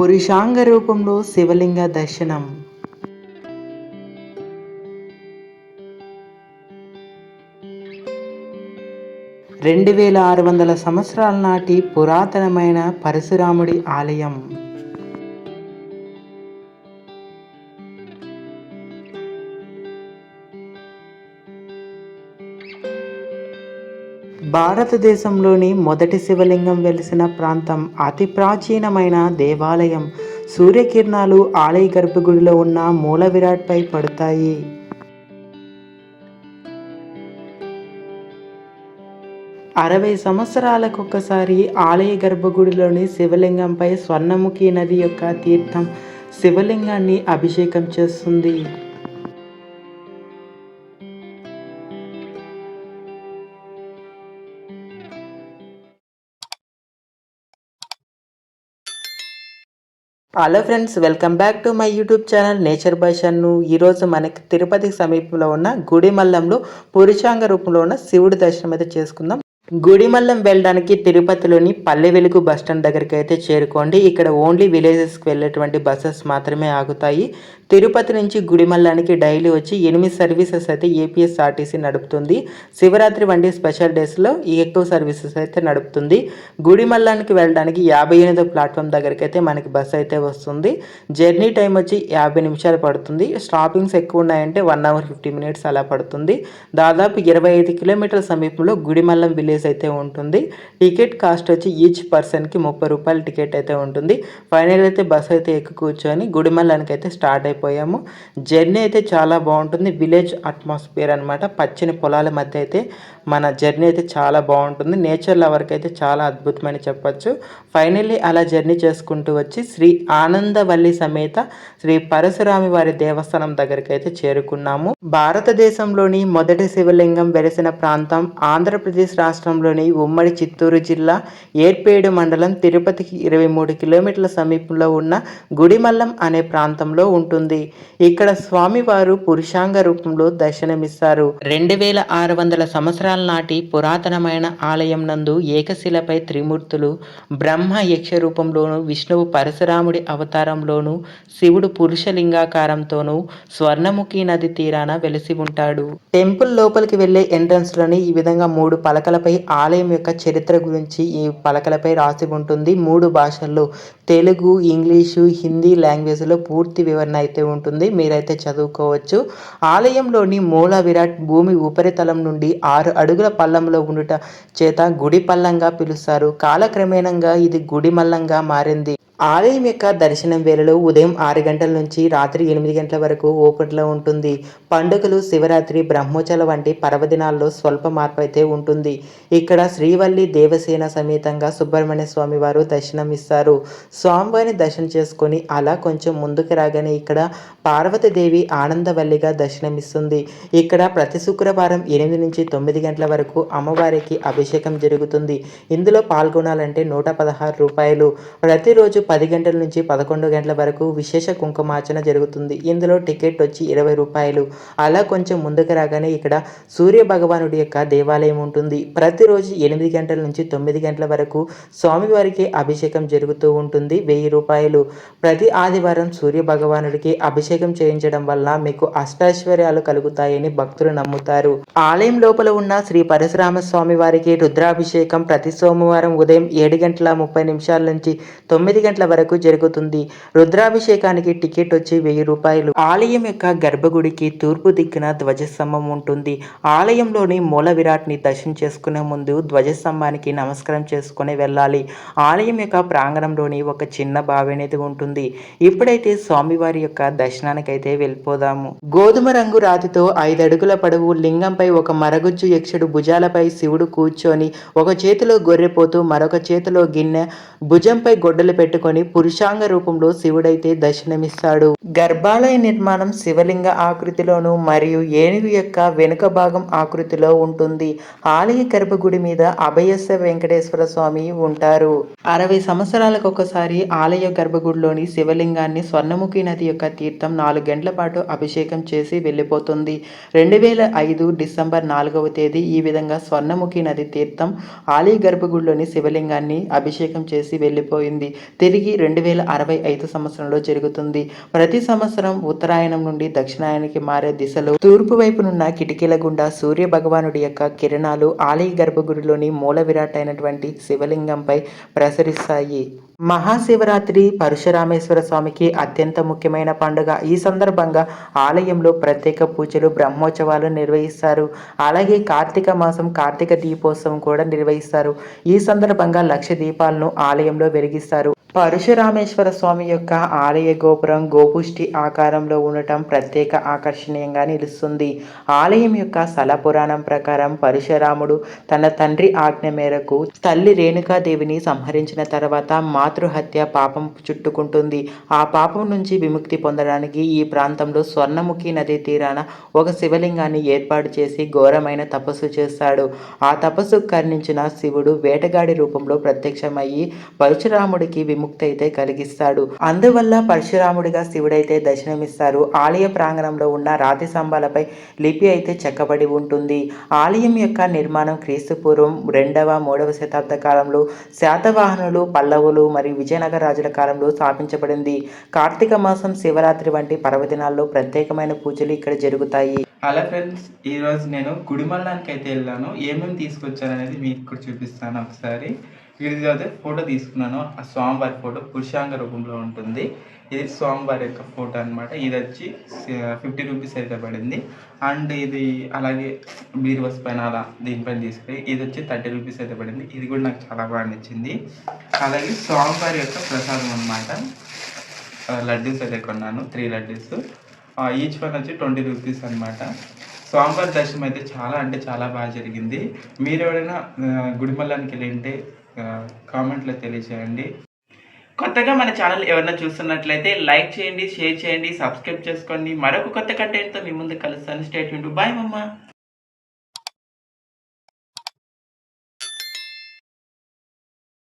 పురుషాంగ రూపంలో శివలింగ దర్శనం. రెండు వేల ఆరు వందల సంవత్సరాల నాటి పురాతనమైన పరశురాముడి ఆలయం. భారతదేశంలోని మొదటి శివలింగం వెలిసిన ప్రాంతం అతి ప్రాచీనమైన దేవాలయం. సూర్యకిరణాలు ఆలయ గర్భగుడిలో ఉన్న మూల విరాట్పై పడతాయి. అరవై సంవత్సరాలకొకసారి ఆలయ గర్భగుడిలోని శివలింగంపై స్వర్ణముఖి నది యొక్క తీర్థం శివలింగాన్ని అభిషేకం చేస్తుంది. Hello friends welcome back to my YouTube channel nature by Shannu ఈరోజు మనకి తిరుపతికి సమీపంలో ఉన్న గుడిమల్లంలో పురుషాంగ రూపంలో ఉన్న శివుడి దర్శనం అయితే చేసుకుందాం. గుడిమల్లం వెళ్ళడానికి తిరుపతిలోని పల్లె వెలుగు బస్టాండ్ దగ్గరికి అయితే చేరుకోండి. ఇక్కడ ఓన్లీ విలేజెస్కి వెళ్ళేటువంటి బస్సెస్ మాత్రమే ఆగుతాయి. తిరుపతి నుంచి గుడిమల్లానికి డైలీ వచ్చి ఎనిమిది సర్వీసెస్ అయితే ఏపీఎస్ఆర్టీసీ నడుపుతుంది. శివరాత్రి వంటి స్పెషల్ డేస్లో ఈ ఎక్కువ సర్వీసెస్ అయితే నడుపుతుంది. గుడిమల్లానికి వెళ్ళడానికి యాభై ఎనిమిదో ప్లాట్ఫామ్ దగ్గరికి అయితే మనకి బస్ అయితే వస్తుంది. జర్నీ టైం వచ్చి యాభై నిమిషాలు పడుతుంది. స్టాపింగ్స్ ఎక్కువ ఉన్నాయంటే వన్ అవర్ ఫిఫ్టీ మినిట్స్ అలా పడుతుంది. దాదాపు ఇరవై ఐదు కిలోమీటర్ల సమీపంలో గుడిమల్లం విలేజ్ అయితే ఉంటుంది. టికెట్ కాస్ట్ వచ్చి ఈచ్ పర్సన్కి ముప్పై రూపాయల టికెట్ అయితే ఉంటుంది. ఫైనల్ అయితే బస్ అయితే ఎక్కువ కూర్చొని గుడిమల్లానికి అయితే స్టార్ట్ అయిపోయాము. జర్నీ అయితే చాలా బాగుంటుంది. విలేజ్ అట్మాస్ఫియర్ అనమాట పచ్చని పొలాల మధ్య అయితే మన జర్నీ అయితే చాలా బాగుంటుంది. నేచర్ లవర్కి అయితే చాలా అద్భుతమని చెప్పొచ్చు. ఫైనల్లీ అలా జర్నీ చేసుకుంటూ వచ్చి శ్రీ ఆనందవల్లి సమేత శ్రీ పరశురామి వారి దేవస్థానం దగ్గరికి అయితే చేరుకున్నాము. భారతదేశంలోని మొదటి శివలింగం వెలిసిన ప్రాంతం ఆంధ్రప్రదేశ్ రాష్ట్రంలోని ఉమ్మడి చిత్తూరు జిల్లా ఏర్పేడు మండలం తిరుపతికి ఇరవై మూడు కిలోమీటర్ల సమీపంలో ఉన్న గుడిమల్లం అనే ప్రాంతంలో ఉంటుంది. ఇక్కడ స్వామివారు పురుషాంగ రూపంలో దర్శనమిస్తారు. రెండు వేల ఆరు వందల సంవత్సరాల నాటి పురాతనమైన ఆలయం నందు ఏకశిలపై త్రిమూర్తులు బ్రహ్మ యక్ష రూపంలోను విష్ణువు పరశురాముడి అవతారంలోను శివుడు పురుషలింగాకారంతోనూ స్వర్ణముఖి నది తీరాన వెలిసి ఉంటాడు. టెంపుల్ లోపలికి వెళ్ళే ఎంట్రన్స్లోని ఈ విధంగా మూడు పలకలపై ఆలయం యొక్క చరిత్ర గురించి ఈ పలకలపై రాసి ఉంటుంది. మూడు భాషల్లో తెలుగు ఇంగ్లీషు హిందీ లాంగ్వేజ్లో పూర్తి వివరణ అయితే ఉంటుంది. మీరైతే చదువుకోవచ్చు. ఆలయంలోని మూల విరాట్ భూమి ఉపరితలం నుండి ఆరు అడుగుల పల్లంలో ఉండుట చేత గుడి పల్లంగా పిలుస్తారు. కాలక్రమేణంగా ఇది గుడి మల్లంగా మారింది. ఆలయం యొక్క దర్శనం వేళలో ఉదయం ఆరు గంటల నుంచి రాత్రి ఎనిమిది గంటల వరకు ఓపెన్లో ఉంటుంది. పండుగలు శివరాత్రి బ్రహ్మోత్సవం వంటి పర్వదినాల్లో స్వల్ప మార్పు అయితే ఉంటుంది. ఇక్కడ శ్రీవల్లి దేవసేన సమేతంగా సుబ్రహ్మణ్య స్వామి వారు దర్శనం ఇస్తారు స్వామివారిని దర్శనం చేసుకొని అలా కొంచెం ముందుకు రాగానే ఇక్కడ పార్వతీదేవి ఆనందవల్లిగా దర్శనమిస్తుంది. ఇక్కడ ప్రతి శుక్రవారం ఎనిమిది నుంచి తొమ్మిది గంటల వరకు అమ్మవారికి అభిషేకం జరుగుతుంది. ఇందులో పాల్గొనాలంటే నూట పదహారు రూపాయలు. ప్రతిరోజు పది గంటల నుంచి పదకొండు గంటల వరకు విశేష కుంకుమార్చన జరుగుతుంది. ఇందులో టికెట్ వచ్చి ఇరవై రూపాయలు. అలా కొంచెం ముందుకు రాగానే ఇక్కడ సూర్య భగవానుడి యొక్క దేవాలయం ఉంటుంది. ప్రతిరోజు ఎనిమిది గంటల నుంచి తొమ్మిది గంటల వరకు స్వామివారికి అభిషేకం జరుగుతూ ఉంటుంది. వెయ్యి రూపాయలు. ప్రతి ఆదివారం సూర్య భగవానుడికి అభిషేకం చేయించడం వల్ల మీకు అష్టాశ్వర్యాలు కలుగుతాయని భక్తులు నమ్ముతారు. ఆలయం లోపల ఉన్న శ్రీ పరశురామ స్వామి వారికి రుద్రాభిషేకం ప్రతి సోమవారం ఉదయం ఏడు గంటల ముప్పై నిమిషాల నుంచి తొమ్మిది గంటల వరకు జరుగుతుంది. రుద్రాభిషేకానికి టికెట్ వచ్చి వెయ్యి రూపాయలు. ఆలయం యొక్క గర్భగుడికి తూర్పు దిక్కున ధ్వజస్తంభం ఉంటుంది. ఆలయంలోని మూల విరాట్ని దర్శనం చేసుకునే ముందు ధ్వజస్తంభానికి నమస్కారం చేసుకుని వెళ్ళాలి. ఆలయం యొక్క ప్రాంగణంలోని ఒక చిన్న బావి అనేది ఉంటుంది. ఇప్పుడైతే స్వామివారి యొక్క దర్శనానికైతే వెళ్ళిపోదాము. గోధుమ రంగు రాతితో ఐదు అడుగుల పొడవు లింగంపై ఒక మరగుజ్జు యక్షుడు భుజాలపై శివుడు కూర్చొని ఒక చేతిలో గొర్రెపోతూ మరొక చేతిలో గిన్నె భుజంపై గొడ్డలు పెట్టుకొని పురుషాంగ రూపంలో శివుడైతే దర్శనమిస్తాడు. గర్భాలయ నిర్మాణం శివలింగ ఆకృతిలోను మరియు ఏనుగు యొక్క వెనుక భాగం ఆకృతిలో ఉంటుంది. ఆలయ గర్భగుడి మీద అభయస్వ వెంకటేశ్వర స్వామి ఉంటారు. అరవై సంవత్సరాలకు ఒకసారి ఆలయ గర్భగుడిలోని శివలింగాన్ని స్వర్ణముఖి నది యొక్క తీర్థం నాలుగు గంటల పాటు అభిషేకం చేసి వెళ్ళిపోతుంది. రెండు వేల ఐదు డిసెంబర్ నాలుగవ తేదీ ఈ విధంగా స్వర్ణముఖి నది తీర్థం ఆలయ గర్భగుడిలోని శివలింగాన్ని అభిషేకం చేసి వెళ్ళిపోయింది. తిరిగి రెండు వేల అరవై ఐదు సంవత్సరంలో జరుగుతుంది. ప్రతి సంవత్సరం ఉత్తరాయణం నుండి దక్షిణాయనికి మారే దిశలో తూర్పు వైపునున్న కిటికీల గుండా సూర్య భగవానుడి యొక్క కిరణాలు ఆలయ గర్భగుడిలోని మూల విరాట్ అయినటువంటి శివలింగంపై ప్రసరిస్తాయి. మహాశివరాత్రి పరశురామేశ్వర స్వామికి అత్యంత ముఖ్యమైన పండుగ. ఈ సందర్భంగా ఆలయంలో ప్రత్యేక పూజలు బ్రహ్మోత్సవాలు నిర్వహిస్తారు. అలాగే కార్తీక మాసం కార్తీక దీపోత్సవం కూడా నిర్వహిస్తారు. ఈ సందర్భంగా లక్ష దీపాలను ఆలయంలో వెలిగిస్తారు. పరశురామేశ్వర స్వామి యొక్క ఆలయ గోపురం గోపుష్టి ఆకారంలో ఉండటం ప్రత్యేక ఆకర్షణీయంగా నిలుస్తుంది. ఆలయం యొక్క స్థల పురాణం ప్రకారం పరశురాముడు తన తండ్రి ఆజ్ఞ మేరకు తల్లి రేణుకాదేవిని సంహరించిన తర్వాత మాతృహత్య పాపం చుట్టుకుంటుంది. ఆ పాపం నుంచి విముక్తి పొందడానికి ఈ ప్రాంతంలో స్వర్ణముఖి నది తీరాన ఒక శివలింగాన్ని ఏర్పాటు చేసి ఘోరమైన తపస్సు చేస్తాడు. ఆ తపస్సు కర్ణించిన శివుడు వేటగాడి రూపంలో ప్రత్యక్షమయ్యి పరశురాముడికి విముక్తి అయితే కలిగిస్తాడు. అందువల్ల పరశురాముడిగా శివుడైతే దర్శనమిస్తారు. ఆలయ ప్రాంగణంలో ఉన్న రాతి స్తంభాలపై లిపి అయితే చెక్కబడి ఉంటుంది. ఆలయం యొక్క నిర్మాణం క్రీస్తుపూర్వం రెండవ మూడవ శతాబ్ద కాలంలో శాతవాహనులు పల్లవులు మరియు విజయనగర రాజుల కాలంలో స్థాపించబడింది. కార్తీక మాసం శివరాత్రి వంటి పర్వదినాల్లో ప్రత్యేకమైన పూజలు ఇక్కడ జరుగుతాయి. హలో ఫ్రెండ్స్ ఈరోజు నేను గుడిమల్లానికి అయితే వెళ్ళాను. ఏమేమి తీసుకొచ్చాను అనేది మీకు కూడా చూపిస్తాను ఒకసారి. ఇది ఫోటో తీసుకున్నాను. ఆ స్వామివారి ఫోటో పురుషాంగ రూపంలో ఉంటుంది. ఇది స్వామివారి యొక్క ఫోటో అన్నమాట. ఇది వచ్చి ఫిఫ్టీ రూపీస్ అయితే పడింది. అండ్ ఇది అలాగే బీరువస్ పైన అలా దీనిపైన తీసుకుని ఇది వచ్చి థర్టీ రూపీస్ అయితే పడింది. ఇది కూడా నాకు చాలా బాగా నచ్చింది. అలాగే స్వామివారి యొక్క ప్రసాదం అన్నమాట. లడ్డూస్ అయితే కొన్నాను త్రీ లడ్డూస్. ఈచ్ వన్ వచ్చి ట్వంటీ రూపీస్ అనమాట స్వామివారి దర్శనం అయితే చాలా అంటే చాలా బాగా జరిగింది. మీరు ఎవరైనా గుడిమల్లానికి వెళ్ళి ఉంటే కామెంట్లో తెలియజేయండి కొత్తగా మన ఛానల్ ఎవరైనా చూస్తున్నట్లయితే లైక్ చేయండి షేర్ చేయండి సబ్స్క్రైబ్ చేసుకోండి. మరొక కొత్త కంటెంట్తో మీ ముందు కలుస్తాను. స్టేట్ బాయ్ మమ్మ.